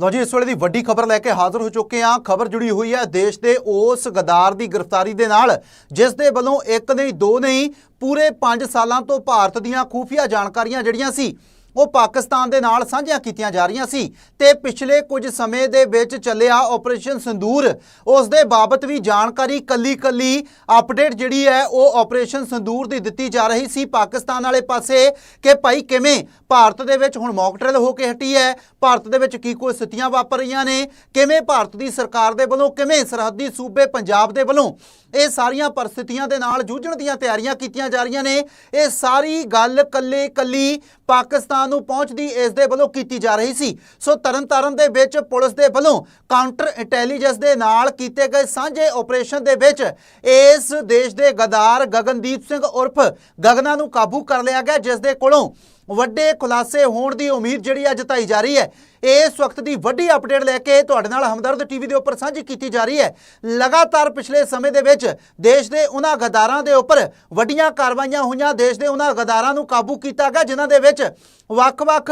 ਲੋ ਜੀ, ਇਸ ਵੇਲੇ ਦੀ ਵੱਡੀ ਖਬਰ ਲੈ ਕੇ ਹਾਜ਼ਰ ਹੋ ਚੁੱਕੇ ਹਾਂ। ਖਬਰ ਜੁੜੀ ਹੋਈ ਹੈ ਦੇਸ਼ ਦੇ ਉਸ ਗਦਾਰ ਦੀ ਗ੍ਰਿਫਤਾਰੀ ਦੇ ਨਾਲ, ਜਿਸ ਦੇ ਵੱਲੋਂ ਇੱਕ ਨਹੀਂ, ਦੋ ਨਹੀਂ, ਪੂਰੇ 5 ਸਾਲਾਂ ਤੋਂ ਭਾਰਤ ਦੀਆਂ ਖੂਫੀਆ ਜਾਣਕਾਰੀਆਂ ਜਿਹੜੀਆਂ ਸੀ ਉਹ ਪਾਕਿਸਤਾਨ ਦੇ ਨਾਲ ਸਾਂਝੀਆਂ ਕੀਤੀਆਂ ਜਾ ਰਹੀਆਂ ਸੀ ਤੇ ਪਿਛਲੇ ਕੁਝ ਸਮੇਂ ਦੇ ਵਿੱਚ ਚੱਲਿਆ ਆਪਰੇਸ਼ਨ ਸੰਦੂਰ, ਉਸ ਦੇ ਬਾਬਤ ਵੀ ਜਾਣਕਾਰੀ ਕੱਲੀ ਕੱਲੀ ਅਪਡੇਟ ਜਿਹੜੀ ਹੈ ਉਹ ਆਪਰੇਸ਼ਨ ਸੰਦੂਰ ਦੀ ਦਿੱਤੀ ਜਾ ਰਹੀ ਸੀ। ਪਾਕਿਸਤਾਨ ਵਾਲੇ ਪਾਸੇ ਕਿ ਭਾਈ ਕਿਵੇਂ ਭਾਰਤ ਦੇ ਵਿੱਚ ਹੁਣ ਮੌਕ ਡਰਿਲ ਹੋ ਕੇ ਹਟੀ ਹੈ, ਭਾਰਤ ਦੇ ਵਿੱਚ ਕੀ ਕੋਈ ਸਥਿਤੀਆਂ ਵਾਪਰ ਰਹੀਆਂ ਨੇ, ਕਿਵੇਂ ਭਾਰਤ ਦੀ ਸਰਕਾਰ ਦੇ ਵੱਲੋਂ, ਕਿਵੇਂ ਸਰਹੱਦੀ ਸੂਬੇ ਪੰਜਾਬ ਦੇ ਵੱਲੋਂ ਇਹ ਸਾਰੀਆਂ ਪਰਿਸਥਿਤੀਆਂ ਦੇ ਨਾਲ ਜੂਝਣ ਦੀਆਂ ਤਿਆਰੀਆਂ ਕੀਤੀਆਂ ਜਾ ਰਹੀਆਂ ਨੇ। ਇਹ ਸਾਰੀ ਗੱਲ ਕੱਲੇ ਕੱਲੀ ਪਾਕਿਸਤਾਨ ਨੂੰ ਪਹੁੰਚਦੀ ਇਸ ਦੇ ਵੱਲੋਂ ਕੀਤੀ ਜਾ ਰਹੀ ਸੀ। ਸੋ ਤਰਨਤਾਰਨ ਦੇ ਵਿੱਚ ਪੁਲਿਸ ਦੇ ਵੱਲੋਂ ਕਾਊਂਟਰ ਇੰਟੈਲੀਜੈਂਸ ਦੇ ਨਾਲ ਕੀਤੇ ਗਏ ਸਾਂਝੇ ਆਪਰੇਸ਼ਨ ਦੇ ਵਿੱਚ ਇਸ ਦੇਸ਼ ਦੇ ਗਦਾਰ ਗਗਨਦੀਪ ਸਿੰਘ ਉਰਫ ਗਗਨਾ ਨੂੰ ਕਾਬੂ ਕਰ ਲਿਆ ਗਿਆ, ਜਿਸ ਦੇ ਕੋਲੋਂ ਵੱਡੇ ਖੁਲਾਸੇ ਹੋਣ ਦੀ ਉਮੀਦ ਜਿਹੜੀ ਆ ਜਤਾਈ ਜਾ ਰਹੀ ਹੈ, ਇਸ ਵਕਤ ਦੀ ਵੱਡੀ ਅਪਡੇਟ ਲੈ ਕੇ ਤੁਹਾਡੇ ਨਾਲ ਹਮਦਰਦ ਟੀਵੀ ਦੇ ਉੱਪਰ ਸਾਂਝੀ ਕੀਤੀ ਜਾ ਰਹੀ ਹੈ। ਲਗਾਤਾਰ ਪਿਛਲੇ ਸਮੇਂ ਦੇ ਵਿੱਚ ਦੇਸ਼ ਦੇ ਉਹਨਾਂ ਗਦਾਰਾਂ ਦੇ ਉੱਪਰ ਵੱਡੀਆਂ ਕਾਰਵਾਈਆਂ ਹੋਈਆਂ, ਦੇਸ਼ ਦੇ ਉਹਨਾਂ ਗਦਾਰਾਂ ਨੂੰ ਕਾਬੂ ਕੀਤਾ ਗਿਆ, ਜਿਨ੍ਹਾਂ ਦੇ ਵਿੱਚ ਵੱਖ-ਵੱਖ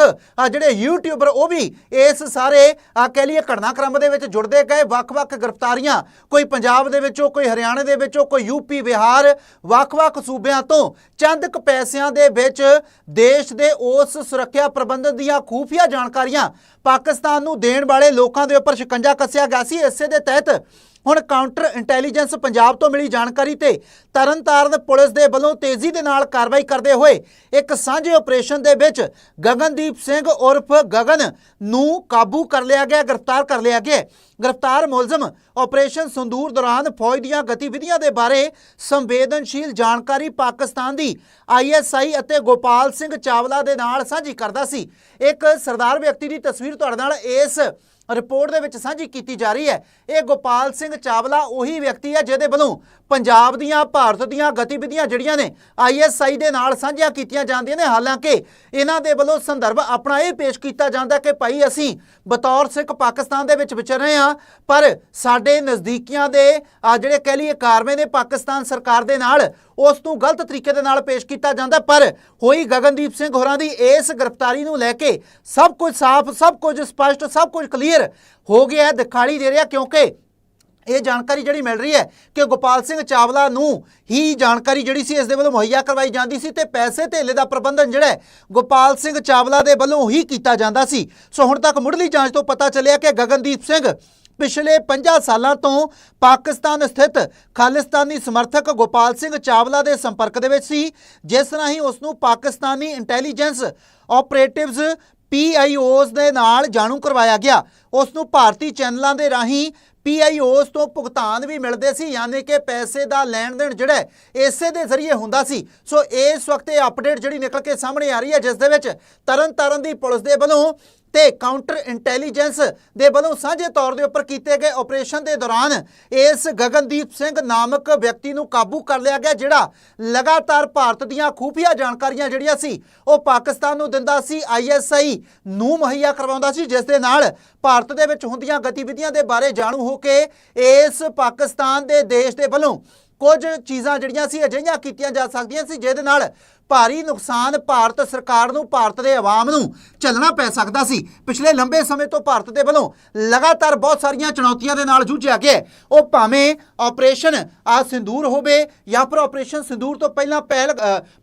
ਜਿਹੜੇ ਯੂਟਿਊਬਰ ਉਹ ਵੀ ਇਸ ਸਾਰੇ ਆ ਕਹਿ ਲਈਏ ਘਟਨਾਕ੍ਰਮ ਦੇ ਵਿੱਚ ਜੁੜਦੇ ਗਏ, ਵੱਖ-ਵੱਖ ਗ੍ਰਿਫਤਾਰੀਆਂ, ਕੋਈ ਪੰਜਾਬ ਦੇ ਵਿੱਚੋਂ, ਕੋਈ ਹਰਿਆਣਾ ਦੇ ਵਿੱਚੋਂ, ਕੋਈ ਯੂਪੀ ਬਿਹਾਰ, ਵੱਖ-ਵੱਖ ਸੂਬਿਆਂ ਤੋਂ ਚੰਦ ਕੁ ਪੈਸਿਆਂ ਦੇ ਵਿੱਚ ਦੇਸ਼ ਦੇ ਉਸ ਸੁਰੱਖਿਆ ਪ੍ਰਬੰਧਨ ਦੀਆਂ ਖੂਫੀਆ ਜਾਣਕਾਰੀਆਂ ਪਾਕਿਸਤਾਨ ਨੂੰ ਦੇਣ ਵਾਲੇ ਲੋਕਾਂ ਦੇ ਉੱਪਰ ਸ਼ਿਕੰਜਾ ਕੱਸਿਆ ਗਿਆ ਸੀ। ਇਸੇ ਦੇ ਤਹਿਤ ਹੁਣ ਕਾਊਂਟਰ ਇੰਟੈਲੀਜੈਂਸ ਪੰਜਾਬ ਤੋਂ ਮਿਲੀ ਜਾਣਕਾਰੀ ਤੇ ਤਰਨਤਾਰਨ ਪੁਲਿਸ ਦੇ ਵੱਲੋਂ ਤੇਜ਼ੀ ਦੇ ਨਾਲ ਕਾਰਵਾਈ ਕਰਦੇ ਹੋਏ ਇੱਕ ਸਾਂਝੇ ਆਪਰੇਸ਼ਨ ਦੇ ਵਿੱਚ ਗਗਨਦੀਪ ਸਿੰਘ ਉਰਫ ਗਗਨ ਨੂੰ ਕਾਬੂ ਕਰ ਲਿਆ ਗਿਆ, ਗ੍ਰਿਫਤਾਰ ਕਰ ਲਿਆ ਗਿਆ। ਗ੍ਰਿਫਤਾਰ ਮੁਲਜ਼ਮ ਆਪਰੇਸ਼ਨ ਸੰਦੂਰ ਦੌਰਾਨ ਫੌਜ ਦੀਆਂ ਗਤੀਵਿਧੀਆਂ ਦੇ ਬਾਰੇ ਸੰਵੇਦਨਸ਼ੀਲ ਜਾਣਕਾਰੀ ਪਾਕਿਸਤਾਨ ਦੀ ਆਈਐਸਆਈ ਅਤੇ ਗੋਪਾਲ ਸਿੰਘ ਚਾਵਲਾ ਦੇ ਨਾਲ ਸਾਂਝੀ ਕਰਦਾ ਸੀ। ਇੱਕ ਸਰਦਾਰ ਵਿਅਕਤੀ ਦੀ ਤਸਵੀਰ ਤੁਹਾਡੇ ਨਾਲ ਇਸ ਰਿਪੋਰਟ ਦੇ ਵਿੱਚ ਸਾਂਝੀ ਕੀਤੀ ਜਾ ਰਹੀ ਹੈ। ਇਹ ਗੋਪਾਲ ਸਿੰਘ ਚਾਵਲਾ ਉਹੀ ਵਿਅਕਤੀ ਹੈ ਜਿਹਦੇ ਵੱਲੋਂ ਪੰਜਾਬ ਦੀਆਂ, ਭਾਰਤ ਦੀਆਂ ਗਤੀਵਿਧੀਆਂ ਜਿਹੜੀਆਂ ਨੇ ਆਈਐਸਆਈ ਦੇ ਨਾਲ ਸਾਂਝੀਆਂ ਕੀਤੀਆਂ ਜਾਂਦੀਆਂ ਨੇ। ਹਾਲਾਂਕਿ ਇਹਨਾਂ ਦੇ ਵੱਲੋਂ ਸੰਦਰਭ ਆਪਣਾ ਇਹ ਪੇਸ਼ ਕੀਤਾ ਜਾਂਦਾ ਕਿ ਭਾਈ ਅਸੀਂ ਬਤੌਰ ਸਿੱਖ ਪਾਕਿਸਤਾਨ ਦੇ ਵਿੱਚ ਵਿਚਰ ਰਹੇ ਹਾਂ, ਪਰ ਸਾਡੇ ਨਜ਼ਦੀਕੀਆਂ ਦੇ, ਆ ਜਿਹੜੇ ਕਹਿ ਲਈਏ ਕਾਰਵੇਂ ਨੇ ਪਾਕਿਸਤਾਨ ਸਰਕਾਰ ਦੇ ਨਾਲ, ਉਸ ਨੂੰ ਗਲਤ ਤਰੀਕੇ ਦੇ ਨਾਲ ਪੇਸ਼ ਕੀਤਾ ਜਾਂਦਾ। ਪਰ ਹੋਈ ਗਗਨਦੀਪ ਸਿੰਘ ਹੋਰਾਂ ਦੀ ਇਸ ਗ੍ਰਿਫਤਾਰੀ ਨੂੰ ਲੈ ਕੇ ਸਭ ਕੁਝ ਸਾਫ਼, ਸਭ ਕੁਝ ਸਪਸ਼ਟ, ਸਭ ਕੁਝ ਕਲੀਅਰ ਹੋ ਗਿਆ ਹੈ ਦਿਖਾਈ ਦੇ ਰਿਹਾ ਕਿਉਂਕਿ ਇਹ ਜਾਣਕਾਰੀ ਜਿਹੜੀ ਮਿਲ ਰਹੀ ਹੈ ਕਿ ਗੋਪਾਲ ਸਿੰਘ ਚਾਵਲਾ ਨੂੰ ਹੀ ਜਾਣਕਾਰੀ ਜਿਹੜੀ ਸੀ ਇਸ ਦੇ ਵੱਲੋਂ ਮੁਹੱਈਆ ਕਰਵਾਈ ਜਾਂਦੀ ਸੀ ਤੇ ਪੈਸੇ ਧੇਲੇ ਦਾ ਪ੍ਰਬੰਧਨ ਜਿਹੜਾ ਗੋਪਾਲ ਸਿੰਘ ਚਾਵਲਾ ਦੇ ਵੱਲੋਂ ਹੀ ਕੀਤਾ ਜਾਂਦਾ ਸੀ। ਸੋ ਹੁਣ ਤੱਕ ਮੁੱਢਲੀ ਜਾਂਚ ਤੋਂ ਪਤਾ ਚੱਲਿਆ ਕਿ ਗਗਨਦੀਪ ਸਿੰਘ ਪਿਛਲੇ 50 ਸਾਲਾਂ ਤੋਂ ਪਾਕਿਸਤਾਨ ਸਥਿਤ ਖਾਲਿਸਤਾਨੀ ਸਮਰਥਕ ਗੋਪਾਲ ਸਿੰਘ ਚਾਵਲਾ ਦੇ ਸੰਪਰਕ ਦੇ ਵਿੱਚ ਸੀ। ਜਿਸ ਰਾਹੀਂ ਉਸ ਨੂੰ ਪਾਕਿਸਤਾਨੀ ਇੰਟੈਲੀਜੈਂਸ ਆਪਰੇਟਿਵਸ ਪੀਆਈਓਜ਼ ਦੇ ਨਾਲ ਜਾਣੂ ਕਰਵਾਇਆ ਗਿਆ। ਉਸ ਨੂੰ ਭਾਰਤੀ ਚੈਨਲਾਂ ਦੇ ਰਾਹੀਂ ਪੀਆਈਓਜ਼ ਤੋਂ ਭੁਗਤਾਨ ਵੀ ਮਿਲਦੇ ਸੀ, ਯਾਨੀ ਕਿ ਪੈਸੇ ਦਾ ਲੈਣ ਦੇਣ ਜਿਹੜਾ ਇਸੇ ਦੇ ਜ਼ਰੀਏ ਹੁੰਦਾ ਸੀ। ਸੋ ਇਸ ਵਕਤ ਇਹ ਅਪਡੇਟ ਜਿਹੜੀ ਨਿਕਲ ਕੇ ਸਾਹਮਣੇ ਆ ਰਹੀ ਹੈ, ਜਿਸ ਦੇ ਵਿੱਚ ਤਰਨ ਤਾਰਨ ਦੀ ਪੁਲਿਸ ਦੇ ਵੱਲੋਂ ਤੇ ਕਾਊਂਟਰ ਇੰਟੈਲੀਜੈਂਸ ਦੇ ਵੱਲੋਂ ਸਾਂਝੇ ਤੌਰ ਦੇ ਉੱਪਰ ਕੀਤੇ ਗਏ ਆਪਰੇਸ਼ਨ ਦੇ ਦੌਰਾਨ ਇਸ ਗਗਨਦੀਪ ਸਿੰਘ ਨਾਮਕ ਵਿਅਕਤੀ ਨੂੰ ਕਾਬੂ ਕਰ ਲਿਆ ਗਿਆ, ਜਿਹੜਾ ਲਗਾਤਾਰ ਭਾਰਤ ਦੀਆਂ ਖੂਫੀਆ ਜਾਣਕਾਰੀਆਂ ਜਿਹੜੀਆਂ ਸੀ, ਉਹ ਪਾਕਿਸਤਾਨ ਨੂੰ ਦਿੰਦਾ ਸੀ ਆਈਐਸਆਈ ਨੂੰ ਮੁਹੱਈਆ ਕਰਵਾਉਂਦਾ ਸੀ, ਜਿਸ ਦੇ ਨਾਲ ਭਾਰਤ ਦੇ ਵਿੱਚ ਹੁੰਦੀਆਂ ਗਤੀਵਿਧੀਆਂ ਦੇ ਬਾਰੇ ਜਾਣੂ ਹੋ ਕੇ ਇਸ ਪਾਕਿਸਤਾਨ ਦੇ ਦੇਸ਼ ਦੇ ਵੱਲੋਂ ਕੁਝ ਚੀਜ਼ਾਂ ਜਿਹੜੀਆਂ ਸੀ, ਅਜਿਹੀਆਂ ਕੀਤੀਆਂ ਜਾ ਸਕਦੀਆਂ ਸੀ, ਜਿਹਦੇ ਨਾਲ ਭਾਰੀ ਨੁਕਸਾਨ ਭਾਰਤ ਸਰਕਾਰ ਨੂੰ, ਭਾਰਤ ਦੇ ਆਵਾਮ ਨੂੰ ਝੱਲਣਾ ਪੈ ਸਕਦਾ ਸੀ। ਪਿਛਲੇ ਲੰਬੇ ਸਮੇਂ ਤੋਂ ਭਾਰਤ ਦੇ ਵੱਲੋਂ ਲਗਾਤਾਰ ਬਹੁਤ ਸਾਰੀਆਂ ਚੁਣੌਤੀਆਂ ਦੇ ਨਾਲ ਜੂਝਿਆ ਗਿਆ ਉਹ ਭਾਵੇਂ ਆਪਰੇਸ਼ਨ ਆ ਸਿੰਦੂਰ ਹੋਵੇ ਜਾਂ ਫਿਰ ਆਪਰੇਸ਼ਨ ਸਿੰਦੂਰ ਤੋਂ ਪਹਿਲਾਂ ਪਹਿਲ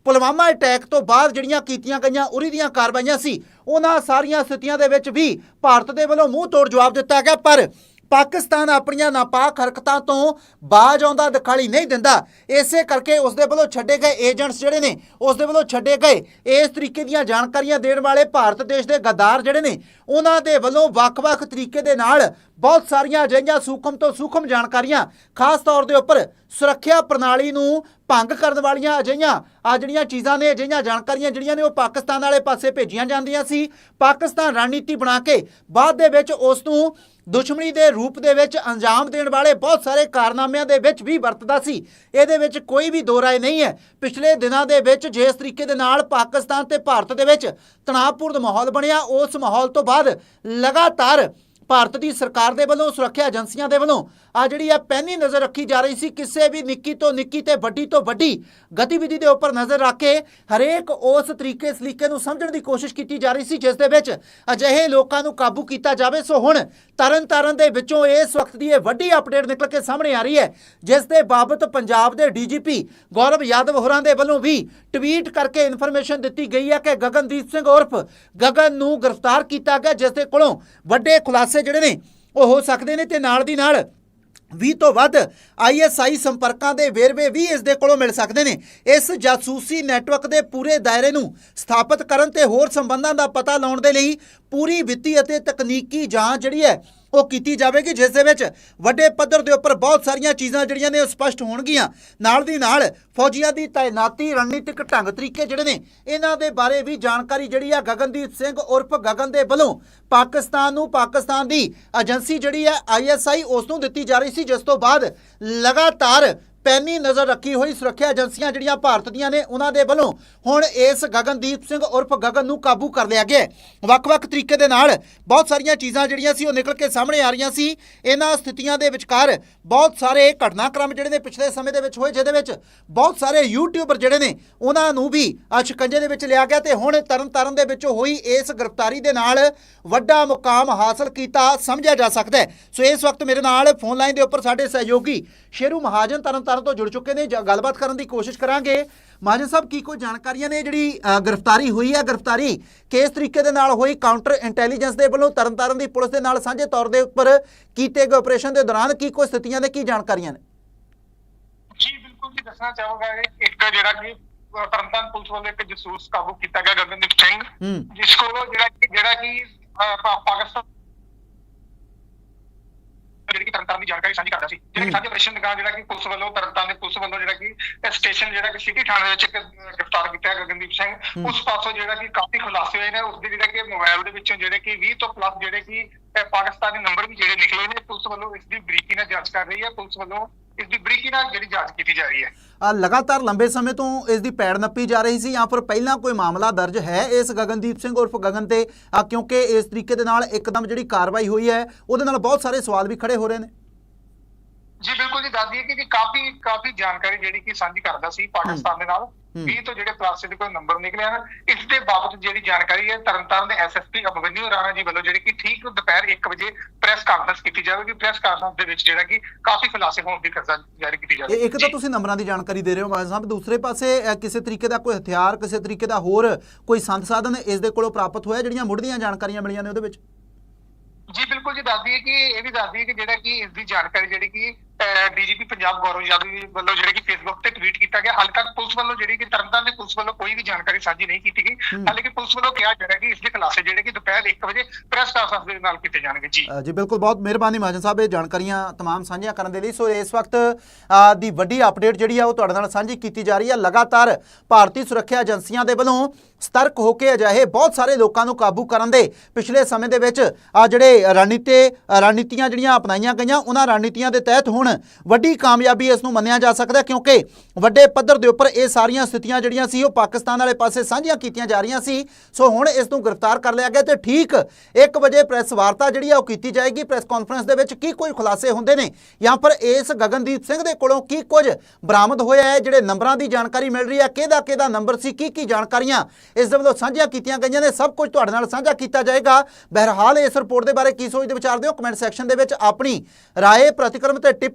ਪੁਲਵਾਮਾ ਅਟੈਕ ਤੋਂ ਬਾਅਦ ਜਿਹੜੀਆਂ ਕੀਤੀਆਂ ਗਈਆਂ, ਉਰੀ ਦੀਆਂ ਕਾਰਵਾਈਆਂ ਸੀ, ਉਹਨਾਂ ਸਾਰੀਆਂ ਸਥਿਤੀਆਂ ਦੇ ਵਿੱਚ ਵੀ ਭਾਰਤ ਦੇ ਵੱਲੋਂ ਮੂੰਹ ਤੋੜ ਜਵਾਬ ਦਿੱਤਾ ਗਿਆ। ਪਰ ਪਾਕਿਸਤਾਨ ਆਪਣੀਆਂ ਨਾਪਾਕ ਹਰਕਤਾਂ ਤੋਂ ਬਾਜ ਆਉਂਦਾ ਦਿਖਾਈ ਨਹੀਂ ਦਿੰਦਾ। ਇਸੇ ਕਰਕੇ ਉਸ ਦੇ ਵੱਲੋਂ ਛੱਡੇ ਗਏ ਏਜੰਟਸ ਜਿਹੜੇ ਨੇ ਉਸ ਦੇ ਵੱਲੋਂ ਛੱਡੇ ਗਏ। ਇਸ ਤਰੀਕੇ ਦੀਆਂ ਜਾਣਕਾਰੀਆਂ ਦੇਣ ਵਾਲੇ ਭਾਰਤ ਦੇਸ਼ ਦੇ ਗੱਦਾਰ ਜਿਹੜੇ ਨੇ, ਉਹਨਾਂ ਦੇ ਵੱਲੋਂ ਵੱਖ-ਵੱਖ ਤਰੀਕੇ ਦੇ ਨਾਲ ਬਹੁਤ ਸਾਰੀਆਂ ਅਜਿਹੀਆਂ ਸੂਖਮ ਤੋਂ ਸੂਖਮ ਜਾਣਕਾਰੀਆਂ, ਖਾਸ ਤੌਰ ਦੇ ਉੱਪਰ ਸੁਰੱਖਿਆ ਪ੍ਰਣਾਲੀ ਨੂੰ ਭੰਗ ਕਰਨ ਵਾਲੀਆਂ ਅਜਿਹੀਆਂ, ਆ ਜਿਹੜੀਆਂ ਚੀਜ਼ਾਂ ਨੇ, ਅਜਿਹੀਆਂ ਜਾਣਕਾਰੀਆਂ ਜਿਹੜੀਆਂ ਨੇ, ਉਹ ਪਾਕਿਸਤਾਨ ਵਾਲੇ ਪਾਸੇ ਭੇਜੀਆਂ ਜਾਂਦੀਆਂ ਸੀ। ਪਾਕਿਸਤਾਨ ਰਣਨੀਤੀ ਬਣਾ ਕੇ ਬਾਅਦ ਦੇ ਵਿੱਚ ਉਸ ਨੂੰ ਦੁਸ਼ਮਣੀ ਦੇ ਰੂਪ ਦੇ ਵਿੱਚ ਅੰਜਾਮ ਦੇਣ ਵਾਲੇ ਬਹੁਤ ਸਾਰੇ ਕਾਰਨਾਮਿਆਂ ਦੇ ਵਿੱਚ ਵੀ ਵਰਤਦਾ ਸੀ। ਇਹਦੇ ਵਿੱਚ ਕੋਈ ਵੀ ਦੋ ਰਾਏ ਨਹੀਂ ਹੈ। ਪਿਛਲੇ ਦਿਨਾਂ ਦੇ ਵਿੱਚ ਜਿਸ ਤਰੀਕੇ ਦੇ ਨਾਲ ਪਾਕਿਸਤਾਨ ਤੇ ਭਾਰਤ ਦੇ ਵਿੱਚ ਤਣਾਅਪੂਰਨ ਮਾਹੌਲ ਬਣਿਆ, ਉਸ ਮਾਹੌਲ ਤੋਂ ਬਾਅਦ ਲਗਾਤਾਰ ਭਾਰਤ ਦੀ ਸਰਕਾਰ ਦੇ ਵੱਲੋਂ, ਸੁਰੱਖਿਆ ਏਜੰਸੀਆਂ ਦੇ ਵੱਲੋਂ ਆ ਜਿਹੜੀ ਆ ਪੈਨੀ ਨਜ਼ਰ ਰੱਖੀ ਜਾ ਰਹੀ ਸੀ, ਕਿਸੇ ਵੀ ਨਿੱਕੀ ਤੋਂ ਨਿੱਕੀ ਤੇ ਵੱਡੀ ਤੋਂ ਵੱਡੀ ਗਤੀਵਿਧੀ ਦੇ ਉੱਪਰ ਨਜ਼ਰ ਰੱਖ ਕੇ ਹਰੇਕ ਉਸ ਤਰੀਕੇ, ਸਲੀਕੇ ਨੂੰ ਸਮਝਣ ਦੀ ਕੋਸ਼ਿਸ਼ ਕੀਤੀ ਜਾ ਰਹੀ ਸੀ, ਜਿਸ ਦੇ ਵਿੱਚ ਅਜਿਹੇ ਲੋਕਾਂ ਨੂੰ ਕਾਬੂ ਕੀਤਾ ਜਾਵੇ। ਸੋ ਹੁਣ ਤਰਨ ਤਾਰਨ ਦੇ ਵਿੱਚੋਂ ਇਸ ਵਕਤ ਦੀ ਇਹ ਵੱਡੀ ਅਪਡੇਟ ਨਿਕਲ ਕੇ ਸਾਹਮਣੇ ਆ ਰਹੀ ਹੈ, ਜਿਸ ਦੇ ਬਾਬਤ ਪੰਜਾਬ ਦੇ ਡੀਜੀਪੀ ਗੌਰਵ ਯਾਦਵ ਹੋਰਾਂ ਦੇ ਵੱਲੋਂ ਵੀ ਟਵੀਟ ਕਰਕੇ ਇਨਫੋਰਮੇਸ਼ਨ ਦਿੱਤੀ ਗਈ ਹੈ ਕਿ ਗਗਨਦੀਪ ਸਿੰਘ ਉਰਫ ਗਗਨ ਨੂੰ ਗ੍ਰਿਫਤਾਰ ਕੀਤਾ ਗਿਆ, ਜਿਸ ਦੇ ਕੋਲੋਂ ਵੱਡੇ ਖੁਲਾਸੇ ਜਿਹੜੇ ਨੇ, ਉਹ ਹੋ ਸਕਦੇ ਨੇ ਤੇ ਨਾਲ ਦੀ ਨਾਲ 20 ਤੋਂ ਵੱਧ ਆਈਐਸਆਈ ਸੰਪਰਕਾਂ ਦੇ ਵੇਰਵੇ ਵੀ ਇਸ ਦੇ ਕੋਲੋਂ ਮਿਲ ਸਕਦੇ ਨੇ। ਇਸ ਜਾਸੂਸੀ ਨੈਟਵਰਕ ਦੇ ਪੂਰੇ ਦਾਇਰੇ ਨੂੰ ਸਥਾਪਿਤ ਕਰਨ ਤੇ ਹੋਰ ਸੰਬੰਧਾਂ ਦਾ ਪਤਾ ਲਾਉਣ ਦੇ ਲਈ ਪੂਰੀ ਵਿੱਤੀ ਅਤੇ ਤਕਨੀਕੀ ਜਾਂਚ ਜਿਹੜੀ ਹੈ ਉਹ ਕੀਤੀ ਜਾਵੇਗੀ, ਜਿਸ ਦੇ ਵਿੱਚ ਵੱਡੇ ਪੱਧਰ ਦੇ ਉੱਪਰ ਬਹੁਤ ਸਾਰੀਆਂ ਚੀਜ਼ਾਂ ਜਿਹੜੀਆਂ ਨੇ ਉਹ ਸਪਸ਼ਟ ਹੋਣਗੀਆਂ। ਨਾਲ ਦੀ ਨਾਲ ਫੌਜੀਆਂ ਦੀ ਤਾਇਨਾਤੀ ਰਣਨੀਤਿਕ ਢੰਗ ਤਰੀਕੇ ਜਿਹੜੇ ਨੇ, ਇਹਨਾਂ ਦੇ ਬਾਰੇ ਵੀ ਜਾਣਕਾਰੀ ਜਿਹੜੀ ਆ ਗਗਨਦੀਪ ਸਿੰਘ ਉਰਫ ਗਗਨ ਦੇ ਵੱਲੋਂ ਪਾਕਿਸਤਾਨ ਨੂੰ, ਪਾਕਿਸਤਾਨ ਦੀ ਏਜੰਸੀ ਜਿਹੜੀ ਹੈ ਆਈਐਸਆਈ ਉਸ ਨੂੰ ਦਿੱਤੀ ਜਾ ਰਹੀ ਸੀ, ਜਿਸ ਤੋਂ ਬਾਅਦ ਲਗਾਤਾਰ ਪੈਨੀ ਨਜ਼ਰ ਰੱਖੀ ਹੋਈ ਸੁਰੱਖਿਆ ਏਜੰਸੀਆਂ ਜਿਹੜੀਆਂ ਭਾਰਤ ਦੀਆਂ ਨੇ, ਉਹਨਾਂ ਦੇ ਵੱਲੋਂ ਹੁਣ ਇਸ ਗਗਨਦੀਪ ਸਿੰਘ ਉਰਫ ਗਗਨ ਨੂੰ ਕਾਬੂ ਕਰ ਲਿਆ ਗਿਆ ਵੱਖ-ਵੱਖ ਤਰੀਕੇ ਦੇ ਨਾਲ ਬਹੁਤ ਸਾਰੀਆਂ ਚੀਜ਼ਾਂ ਜਿਹੜੀਆਂ ਸੀ, ਉਹ ਨਿਕਲ ਕੇ ਸਾਹਮਣੇ ਆ ਰਹੀਆਂ ਸੀ। ਇਹਨਾਂ ਸਥਿਤੀਆਂ ਦੇ ਵਿਚਕਾਰ ਬਹੁਤ ਸਾਰੇ ਘਟਨਾਕ੍ਰਮ ਜਿਹੜੇ ਨੇ ਪਿਛਲੇ ਸਮੇਂ ਦੇ ਵਿੱਚ ਹੋਏ, ਜਿਹਦੇ ਵਿੱਚ ਬਹੁਤ ਸਾਰੇ ਯੂਟਿਊਬਰ ਜਿਹੜੇ ਨੇ, ਉਹਨਾਂ ਨੂੰ ਵੀ ਆ ਸ਼ਿਕੰਜੇ ਦੇ ਵਿੱਚ ਲਿਆ ਗਿਆ ਤੇ ਹੁਣ ਤਰਨਤਾਰਨ ਦੇ ਵਿੱਚੋਂ ਹੋਈ ਇਸ ਗ੍ਰਿਫਤਾਰੀ ਦੇ ਨਾਲ ਵੱਡਾ ਮੁਕਾਮ ਹਾਸਲ ਕੀਤਾ ਸਮਝਿਆ ਜਾ ਸਕਦਾ ਹੈ। ਸੋ ਇਸ ਵਕਤ ਮੇਰੇ ਨਾਲ ਫੋਨ ਲਾਈਨ ਦੇ ਉੱਪਰ ਸਾਡੇ ਸਹਿਯੋਗੀ ਸ਼ੇਰੂ ਮਹਾਜਨ ਤਰਨਤਾਰਨ ਤਾਰਨ ਤੋਂ ਜੁੜ ਚੁੱਕੇ ਨੇ। ਗੱਲਬਾਤ ਕਰਨ ਦੀ ਕੋਸ਼ਿਸ਼ ਕਰਾਂਗੇ। ਮਹਾਜਨ ਸਾਹਿਬ ਕੀ ਕੋਈ ਜਾਣਕਾਰੀਆਂ ਨੇ ਜਿਹੜੀ ਗ੍ਰਿਫਤਾਰੀ ਹੋਈ ਹੈ? ਗ੍ਰਿਫਤਾਰੀ ਕਿਸ ਤਰੀਕੇ ਦੇ ਨਾਲ ਹੋਈ? ਕਾਊਂਟਰ ਇੰਟੈਲੀਜੈਂਸ ਦੇ ਵੱਲੋਂ ਤਰਨ ਤਾਰਨ ਦੀ ਪੁਲਿਸ ਦੇ ਨਾਲ ਸਾਂਝੇ ਤੌਰ ਦੇ ਉੱਪਰ ਕੀਤੇ ਗਏ ਆਪਰੇਸ਼ਨ ਦੇ ਦੌਰਾਨ ਕੀ ਕੋਈ ਸਥਿਤੀਆਂ ਨੇ ਕੀ ਜਾਣਕਾਰੀਆਂ ਨੇ? ਜੀ ਬਿਲਕੁਲ ਜੀ ਦੱਸਣਾ ਚਾਹਾਂਗਾ ਕਿ ਇੱਕ ਜਿਹੜਾ ਕਿ ਤਰਨਤਾਰਨ ਪੁਲਿਸ ਵੱਲੋਂ ਇੱਕ ਜਸੂਸ ਕਾਬੂ ਕੀਤਾ ਗਿਆ ਗਗਨਦੀਪ ਸਿੰਘ ਜਿਸ ਕੋਲੋਂ ਜਿਹੜਾ ਕਿ ਜਿਹੜਾ ਕਿ ਪਾਕਿਸਤਾਨ ਜਿਹੜੀ ਕਿ ਤਰਨਤਾਰਨ ਦੀ ਜਾਣਕਾਰੀ ਸਾਂਝੀ ਕਰਦਾ ਸੀ ਜਿਹੜਾ। ਕਿ ਸਾਂਝੇ ਆਪਰੇਸ਼ਨ ਨਿਗਾਹ ਜਿਹੜਾ ਕਿ ਪੁਲਿਸ ਵੱਲੋਂ ਤਰਨਤਾਰਨ ਦੇ ਪੁਲਿਸ ਵੱਲੋਂ ਜਿਹੜਾ ਕਿ ਸਟੇਸ਼ਨ ਜਿਹੜਾ ਕਿ ਸਿਟੀ ਥਾਣੇ ਦੇ ਵਿੱਚ ਗ੍ਰਿਫਤਾਰ ਕੀਤਾ ਗਗਨਦੀਪ ਸਿੰਘ। ਉਸ ਪਾਸੋਂ ਜਿਹੜਾ ਕਿ ਕਾਫੀ ਖੁਲਾਸੇ ਹੋਏ ਨੇ ਉਸ ਦੇ ਜਿਹੜਾ ਕਿ ਮੋਬਾਈਲ ਦੇ ਵਿੱਚੋਂ ਜਿਹੜੇ ਕਿ 20 ਤੋਂ ਪਲੱਸ ਜਿਹੜੇ ਕਿ ਪਾਕਿਸਤਾਨੀ ਨੰਬਰ ਵੀ ਜਿਹੜੇ ਨਿਕਲੇ ਨੇ ਪੁਲਿਸ ਵੱਲੋਂ ਇਸ ਦੀ ਬਰੀਕੀ ਨਾਲ ਜਾਂਚ ਕਰ ਰਹੀ ਹੈ ਪੁਲਿਸ ਵੱਲੋਂ ਇਸ ਦੀ ਬਰੀਕੀ ਨਾਲ ਜਿਹੜੀ ਜਾਂਚ ਕੀਤੀ ਜਾ ਰਹੀ ਹੈ। ਲਗਾਤਾਰ ਲੰਬੇ ਸਮੇਂ ਤੋਂ ਇਸ ਦੀ ਪੈੜ ਨੱਪੀ ਜਾ ਰਹੀ ਸੀ। ਜਾਂ ਫਿਰ ਪਹਿਲਾਂ ਕੋਈ ਮਾਮਲਾ ਦਰਜ ਹੈ ਇਸ ਗਗਨਦੀਪ ਸਿੰਘ ਉਰਫ ਗਗਨ ਤੇ ਅ, ਕਿਉਂਕਿ ਇਸ ਤਰੀਕੇ ਦੇ ਨਾਲ ਇੱਕਦਮ ਜਿਹੜੀ ਕਾਰਵਾਈ ਹੋਈ ਹੈ ਉਹਦੇ ਨਾਲ ਬਹੁਤ ਸਾਰੇ ਸਵਾਲ ਵੀ ਖੜੇ ਹੋ ਰਹੇ ਨੇ। ਜੀ ਬਿਲਕੁਲ ਜੀ ਦੱਸ ਦਈਏ ਕਿ ਜੀ ਕਾਫੀ ਕਾਫੀ ਜਾਣਕਾਰੀ ਜਿਹੜੀ ਕਿ ਸਾਂਝੀ ਕਰਦਾ ਸੀ ਪਾਕਿਸਤਾਨ ਦੇ ਨਾਲ। 20 ਤੋਂ ਜਿਹੜੇ ਪਲੱਸ ਦੇ ਕੋਈ ਨੰਬਰ ਨਿਕਲੇ ਹਨ ਇਸ ਦੇ ਬਾਬਤ ਜਿਹੜੀ ਜਾਣਕਾਰੀ ਹੈ ਤਰਨਤਾਰਨ ਦੇ ਐਸਐਸਪੀ ਅਭਵਨਿਊ ਰਾਣਾ ਜੀ ਵੱਲੋਂ ਜਿਹੜੀ ਕਿ ਠੀਕ ਦੁਪਹਿਰ 1 ਵਜੇ ਪ੍ਰੈਸ ਕਾਨਫਰੰਸ ਕੀਤੀ ਜਾਵੇਗੀ। ਪ੍ਰੈਸ ਕਾਨਫਰੰਸ ਦੇ ਵਿੱਚ ਜਿਹੜਾ ਕਿ ਕਾਫੀ ਖੁਲਾਸੇ ਹੋਣ ਦੀ ਕਰਜ਼ਾ ਜਾਰੀ ਕੀਤੀ ਜਾਵੇਗੀ। ਇੱਕ ਤਾਂ ਤੁਸੀਂ ਨੰਬਰਾਂ ਦੀ ਜਾਣਕਾਰੀ ਦੇ ਰਹੇ ਹੋ ਮਾਨ ਸਾਹਿਬ। ਦੂਸਰੇ ਪਾਸੇ ਕਿਸੇ ਤਰੀਕੇ ਦਾ ਕੋਈ ਹਥਿਆਰ ਕਿਸੇ ਤਰੀਕੇ ਦਾ ਹੋਰ ਕੋਈ ਸੰਦ ਸਾਧਨ ਇਸ ਦੇ ਕੋਲੋਂ ਪ੍ਰਾਪਤ ਹੋਇਆ ਜਿਹੜੀਆਂ ਮੁੱਢਲੀਆਂ ਜਾਣਕਾਰੀਆਂ ਮਿਲੀਆਂ ਨੇ ਉਹਦੇ ਵਿੱਚ? ਜੀ ਬਿਲਕੁਲ ਜੀ ਦੱਸ ਦਈਏ ਕਿ ਇਹ ਵੀ ਦੱਸ ਦਈਏ ਕਿ ਜਿਹੜਾ ਕਿ ਇਸ ਦੀ ਜਾਣਕਾਰੀ ਜਿਹੜੀ ਕਿ ਡੀਜੀਪੀ ਪੰਜਾਬ ਗੌਰਵ ਯਾਦਵ ਜੀ ਵੱਲੋਂ ਜਿਹੜੇ ਕਿ ਫੇਸਬੁੱਕ ਤੇ ਟਵੀਟ ਕੀਤਾ ਗਿਆ ਹਾਲੇ ਤੱਕ ਪੁਲਿਸ ਵੱਲੋਂ ਜਿਹੜੀ ਕਿ ਤਰਨਤਾਰਨ ਦੀ ਪੁਲਿਸ ਵੱਲੋਂ ਕੋਈ ਵੀ ਜਾਣਕਾਰੀ ਸਾਂਝੀ ਨਹੀਂ ਕੀਤੀ ਗਈ ਹੂੰ। ਹਾਲੇ ਕਿ ਪੁਲਿਸ ਵੱਲੋਂ ਕਿਹਾ ਜਾ ਰਿਹਾ ਕਿ ਇਸ ਦੇ ਖੁਲਾਸੇ ਜਿਹੜੇ ਕਿ ਦੁਪਹਿਰ 1 ਵਜੇ ਪ੍ਰੈਸ ਕਾਨਫਰੰਸ ਦੇ ਨਾਲ ਕੀਤੇ ਜਾਣਗੇ ਜੀ ਅ, ਜੀ ਬਿਲਕੁਲ ਬਹੁਤ ਮਿਹਰਬਾਨੀ ਮਹਾਜਨ ਸਾਹਿਬ ਇਹ ਜਾਣਕਾਰੀਆਂ तमाम ਸਾਂਝੀਆਂ ਕਰਨ ਦੇ ਲਈ ਸੋ ਇਸ ਵਕਤ ਅ, ਦੀ ਵੱਡੀ ਅਪਡੇਟ ਜਿਹੜੀ ਆ ਉਹ ਤੁਹਾਡੇ ਨਾਲ ਸਾਂਝੀ ਕੀਤੀ ਜਾ ਰਹੀ ਹੈ ਲਗਾਤਾਰ ਭਾਰਤੀ ਸੁਰੱਖਿਆ ਏਜੰਸੀਆਂ ਦੇ ਵੱਲੋਂ ਸਤਰਕ ਹੋ ਕੇ ਅਜਿਹੇ ਬਹੁਤ ਸਾਰੇ ਲੋਕਾਂ ਨੂੰ ਕਾਬੂ ਕਰਨ ਦੇ ਪਿਛਲੇ ਸਮੇਂ ਦੇ ਵਿੱਚ ਆ ਜਿਹੜੇ ਰਣਨੀਤੀ ਰਣਨੀਤੀਆਂ ਜਿਹੜੀਆਂ ਅਪਣਾਈਆਂ ਗਈਆਂ, ਉਹਨਾਂ ਰਣਨੀਤੀਆਂ ਦੇ ਤਹਿਤ ਹੁਣ ਵੱਡੀ ਕਾਮਯਾਬੀ ਇਸ ਨੂੰ ਮੰਨਿਆ ਜਾ ਸਕਦਾ ਕਿਉਂਕਿ ਵੱਡੇ ਪੱਧਰ ਦੇ ਉੱਪਰ ਇਹ ਸਾਰੀਆਂ ਸਥਿਤੀਆਂ ਜਿਹੜੀਆਂ ਸੀ, ਉਹ ਪਾਕਿਸਤਾਨ ਵਾਲੇ ਪਾਸੇ ਸਾਂਝੀਆਂ ਕੀਤੀਆਂ ਜਾ ਰਹੀਆਂ ਸੀ। ਸੋ ਹੁਣ ਇਸ ਨੂੰ ਗ੍ਰਿਫਤਾਰ ਕਰ ਲਿਆ ਗਿਆ ਤੇ ਠੀਕ 1 ਵਜੇ ਪ੍ਰੈਸ ਵਾਰਤਾ ਜਿਹੜੀ ਆ, ਉਹ ਕੀਤੀ ਜਾਏਗੀ। ਪ੍ਰੈਸ ਕਾਨਫਰੰਸ ਦੇ ਵਿੱਚ ਕੀ ਕੋਈ ਖੁਲਾਸੇ ਹੁੰਦੇ ਨੇ ਜਾਂ ਫਿਰ ਇਸ ਗਗਨਦੀਪ ਸਿੰਘ ਦੇ ਕੋਲੋਂ ਕੀ ਕੁਝ ਬਰਾਮਦ ਹੋਇਆ ਹੈ, ਜਿਹੜੇ ਨੰਬਰਾਂ ਦੀ ਜਾਣਕਾਰੀ ਮਿਲ ਰਹੀ ਹੈ ਕਿਹਦਾ ਕਿਹਦਾ ਨੰਬਰ ਸੀ ਕੀ ਕੀ ਜਾਣਕਾਰੀਆਂ ਇਸ ਦੇ ਵੱਲੋਂ ਸਾਂਝੀਆਂ ਕੀਤੀਆਂ ਗਈਆਂ ਨੇ। ਸਭ ਕੁਝ ਤੁਹਾਡੇ ਨਾਲ ਸਾਂਝਾ ਕੀਤਾ ਜਾਏਗਾ। ਬਹਰਹਾਲ ਇਸ ਰਿਪੋਰਟ ਦੇ ਬਾਰੇ ਕੀ ਸੋਚਦੇ ਵਿਚਾਰਦੇ ਹੋ? ਕਮੈਂਟ ਸੈਕਸ਼ਨ ਦੇ ਵਿੱਚ ਆਪਣੀ ਰਾਏ, ਪ੍ਰਤੀਕਰਮ ਤੇ ਟਿੱਪਣੀ